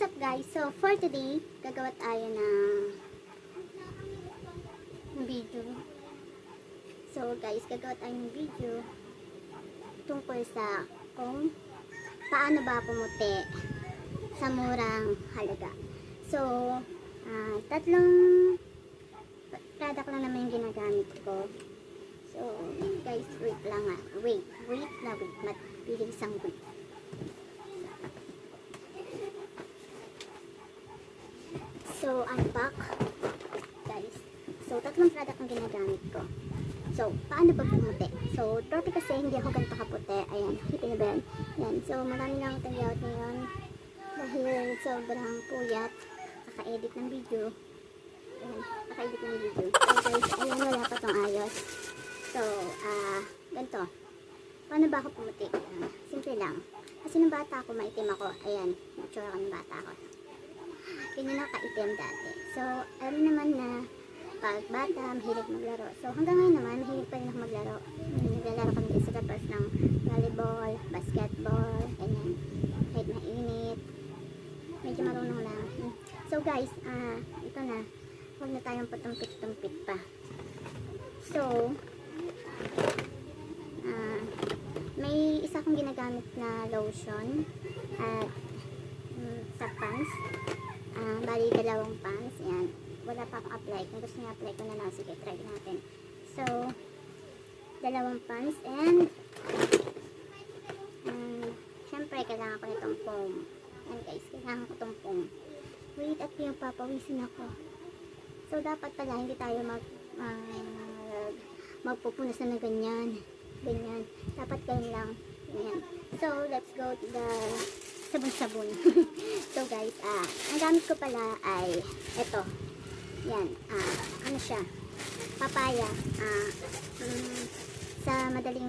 What's up guys? So for today, gagawa tayo ng video. So guys, gagawa tayo ng video tungkol sa kung paano ba pumuti sa murang halaga. So, ah, tatlong product lang naman yung ginagamit ko. So, guys, wait lang ah. Wait, wait na wait. Matpiling isang wait. Unpack. Guys. So, tatlong product ang ginagamit ko. So, paano ba pumuti? So, dati kasi hindi ako ganito kaputi. Ayan, kita niyo ba yan? Yan. So, marami lang akong tagyawat ngayon. Dahil sobrang puyat. Kaka-edit ng video. Ayan, kaka-edit ng video. So, guys, ayan, wala pa tong ayos. So, ah, ganito. Paano ba ako pumuti? Ah, simple lang. Kasi nung bata ako, maitim ako. Ayan, mature ako nung bata ako. Ganyan ako kaitim dati. So, alam naman na pag bata, mahilig maglaro. So, hanggang ngayon naman, mahilig pa rin ako maglaro. Naglalaro kami sa tapos ng volleyball, basketball, ganyan. Kahit mainit. Medyo marunong lang. So, guys, ah, ito na. Huwag na tayong patumpit-tumpit pa. So, ah, may isa akong ginagamit na lotion at mm, sa pants. Ah, bali dalawang pants. Yan. Wala pa akong apply. Kung gusto niya apply ko na lang. Sige, try natin. So, dalawang pants and um, syempre, kailangan ko nitong foam. Yan guys, kailangan ko itong foam. Wait, at yung papawisin ako. So, dapat pala hindi tayo mag uh, magpupunas na ng ganyan. Ganyan. Dapat ganyan lang. Ganyan. So, let's go to the sabon-sabon. so, guys, ah, ang gamit ko pala ay ito. Yan. Ah, ano siya? Papaya. Ah, mm, sa madaling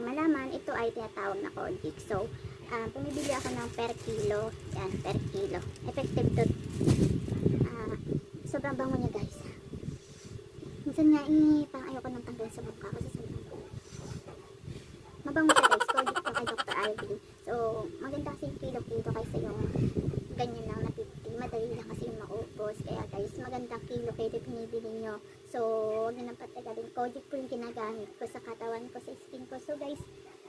malaman, ito ay tinatawag na kodik. So, ah, bumibili ako ng per kilo. Yan, per kilo. Effective to. Ah, sobrang bango niya, guys. Minsan nga, eh, parang ayoko nang tanggalin sa mukha kasi sobrang bango. Mabango siya, guys. Ivy. So, maganda kasi yung kilo-kilo kaysa yung ganyan lang na 50. Madali lang kasi yung maubos. Kaya guys, magandang kilo kayo yung pinibili nyo. So, huwag na nang patagalin. Kojic po yung ginagamit ko sa katawan ko, sa skin ko. So guys,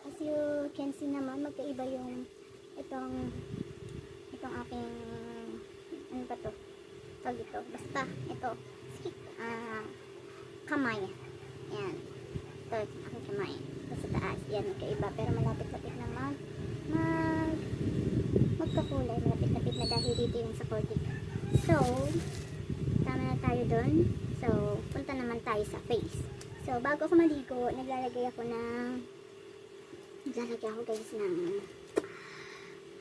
as you can see naman, magkaiba yung itong itong aking ano ba to? Tawag ito. Basta, ito. Stick. Ah, kamay. Yan. Ito, aking kamay. Yan, magkaiba. Pero malapit-lapit na mag mag magkakulay. Malapit-lapit na dahil dito yung sa. So, tama na tayo doon. So, punta naman tayo sa face. So, bago ako maligo, naglalagay ako ng naglalagay ako guys ng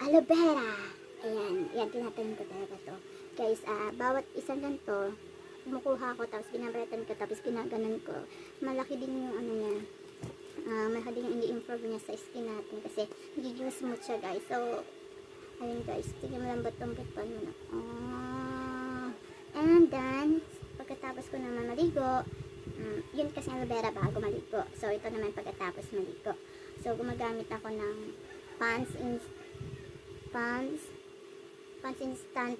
aloe vera. Ayan, yan, tinatanim ko talaga to. Guys, ah, bawat isang ganito, kumukuha ko, tapos binabalatan ko, tapos ginaganon ko. Malaki din yung ano niya, ah, malaki din yung ini-improve niya sa skin natin kasi nagiging smooth siya guys. So, ayun guys, tignan mo lang ba itong bitpan mo na. Ah, and then, pagkatapos ko naman maligo, mm, yun kasi aloe vera bago maligo. So, ito naman pagkatapos maligo. So, gumagamit ako ng pants in pants pants instant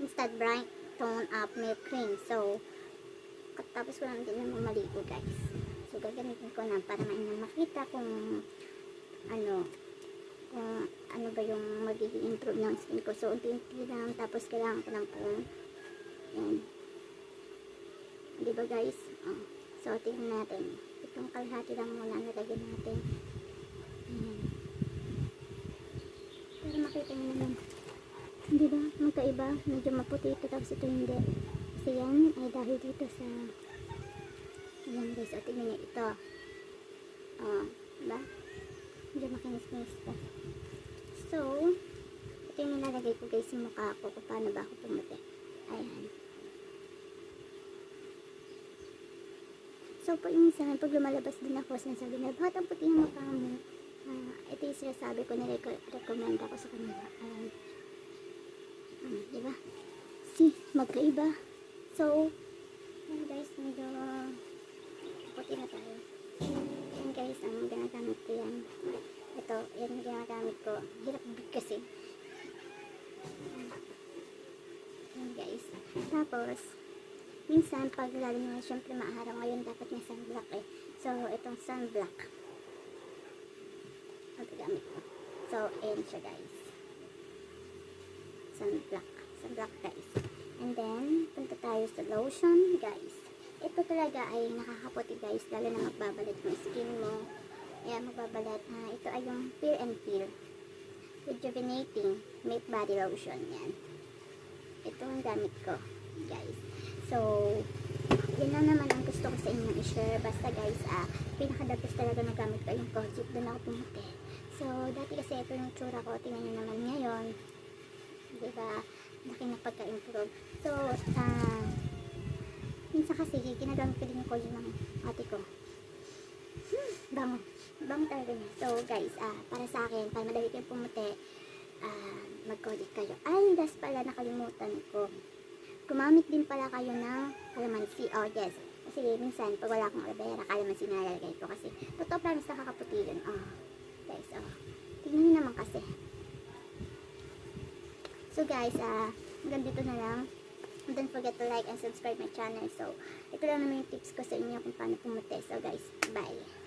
instant bright tone up milk cream. So, katapos ko lang din naman maligo guys. So, gagamitin ko na para mainang makita kung ano kung ano ba yung magiging improve ng skin ko. So, unti-unti lang. Tapos, kailangan ko lang kung yan. Di ba guys? Oh. So, tingnan natin. Itong kalahati lang muna nalagyan natin. Ayan. Para makita nyo naman. Di ba? Magkaiba. Medyo maputi ito tapos ito hindi. Kasi yan ay dahil dito sa Ayan guys. O, tingnan nyo ito. Oh. Diba? Medyo makinis-kinis pa. So, ito yung nilalagay ko guys sa mukha ko kung paano ba ako pumuti. Ayan. So, yung minsan, pag lumalabas din ako, sinasabi na, bakit ang puti ng mukha mo? Ah, ito yung sinasabi ko na reco- recommend ako sa kanila. Ayan. Ah, di ba? See, magkaiba. So, yan guys, medyo puti na tayo. Yan guys, ang ginagamit ko yan. Ito, yan yung ginagamit ko. Hirap kasi. Ayan. Tapos, minsan, pag lalo na syempre maaraw ngayon, dapat may sunblock eh. So, itong sunblock. Ang gagamit ko. So, ayan siya guys. Sunblock. Sunblock guys. And then, punta tayo sa lotion guys. Ito talaga ay nakakaputi guys, lalo na magbabalat mo skin mo. Ayan, magbabalat. Ah, ito ay yung Pure and Peel. Rejuvenating Make Body Lotion. Yan. Ito ang gamit ko, guys. So, yun lang naman ang gusto ko sa inyo i-share. Basta guys, ah, pinaka-the talaga na gamit ko yung Kojic. Doon ako pumuti. So, dati kasi ito yung tsura ko. Tingnan nyo naman ngayon. Diba? Laki na pagka-improve. So, ah, minsan kasi ginagamit ko din yung Kojic ng ate ko. Hmm, bango. Talaga niya. So, guys, ah, para sa akin, para madali kayong pumuti, ah, mag-Kojic kayo. Ay, last pala, nakalimutan ko. Gumamit din pala kayo ng calamansi. Oh, yes. Kasi minsan, pag wala akong aloe vera, calamansi na lalagay ko. Kasi, totoo promise nakakaputi yun. Oh, guys, oh. Tignan nyo naman kasi. So, guys, ah, hanggang dito na lang. Don't forget to like and subscribe my channel. So, ito lang naman yung tips ko sa inyo kung paano pumuti. So, guys, bye.